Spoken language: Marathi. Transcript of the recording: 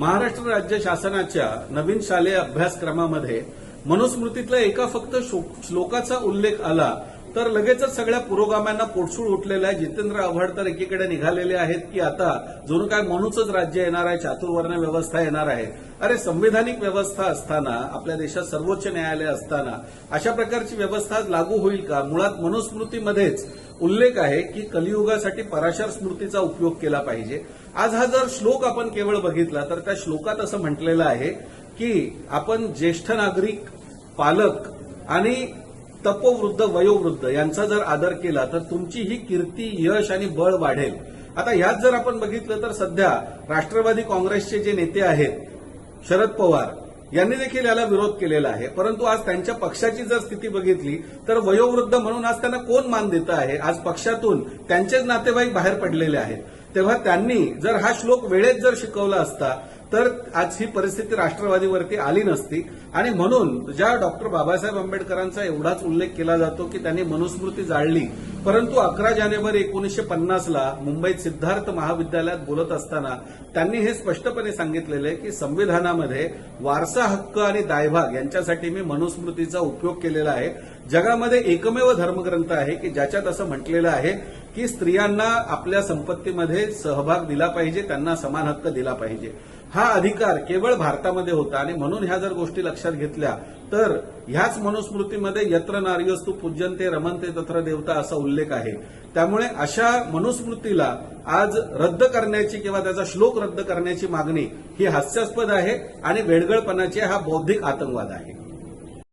महाराष्ट्र राज्य शासनाच्या नवीन शालेय अभ्यासक्रमामध्ये मनुस्मृतीतल्या एका फक्त श्लोकाचा उल्लेख आला तर लगेचच सगळ्या पुरोगाम्यांना पोटसूळ उठलेलं आहे. जितेंद्र आव्हाड तर एकीकडे निघालेले आहेत की आता जणू काय म्हणूनच राज्य येणार आहे चातुर्वर्ण व्यवस्था येणार आहे. अरे संविधानिक व्यवस्था असताना आपल्या देशात सर्वोच्च न्यायालय असताना अशा प्रकारची व्यवस्था आज लागू होईल का? मुळात मनुस्मृतीमध्येच उल्लेख आहे की कलियुगासाठी पराशर स्मृतीचा उपयोग केला पाहिजे. आज हा जर श्लोक आपण केवळ बघितला तर त्या श्लोकात असं म्हटलेलं आहे की आपण ज्येष्ठ नागरिक पालक आणि तपोवृद्ध वयोवृद्ध यांचा जर आदर केला तर तुमची ही कीर्ती यश आणि बळ वाढेल. आता ह्यात जर आपण बघितलं तर सध्या राष्ट्रवादी काँग्रेसचे जे नेते आहेत शरद पवार यांनी देखील याला विरोध केलेला आहे. परंतु आज त्यांच्या पक्षाची जर स्थिती बघितली तर वयोवृद्ध म्हणून आज त्यांना कोण मान देतं आहे? आज पक्षातून त्यांचेच नातेवाईक बाहेर पडलेले आहेत. तेव्हा त्यांनी जर हा श्लोक वेळेत जर शिकवला असता तर आज ही परिस्थिती राष्ट्रवादीवरती आली नसती. आणि म्हणून ज्या डॉक्टर बाबासाहेब आंबेडकरांचा एवढाच उल्लेख केला जातो की त्यांनी मनुस्मृती जाळली. परंतु अकरा जानेवारी एकोणीसशे पन्नासला मुंबईत सिद्धार्थ महाविद्यालयात बोलत असताना त्यांनी हे स्पष्टपणे सांगितलेलं आहे की संविधानामध्ये वारसा हक्क आणि दायभाग यांच्यासाठी मी मनुस्मृतीचा उपयोग केलेला आहे. जगामध्ये एकमेव धर्मग्रंथ आहे की ज्याच्यात असं म्हटलेलं आहे की स्त्रियांना आपल्या संपत्तीमध्ये सहभाग दिला पाहिजे त्यांना समान हक्क दिला पाहिजे. हा अधिकार केवळ भारतामध्ये होता आणि म्हणून ह्या जर गोष्टी लक्षात घेतल्या तर ह्याच मनुस्मृतीमध्ये यत्र नार्यस्तू पूज्यंते रमनते तत्र देवता असा उल्लेख आहे. त्यामुळे अशा मनुस्मृतीला आज रद्द करण्याची किंवा त्याचा श्लोक रद्द करण्याची मागणी ही हास्यास्पद आहे आणि वेडगळपणाची हा बौद्धिक आतंकवाद आहे.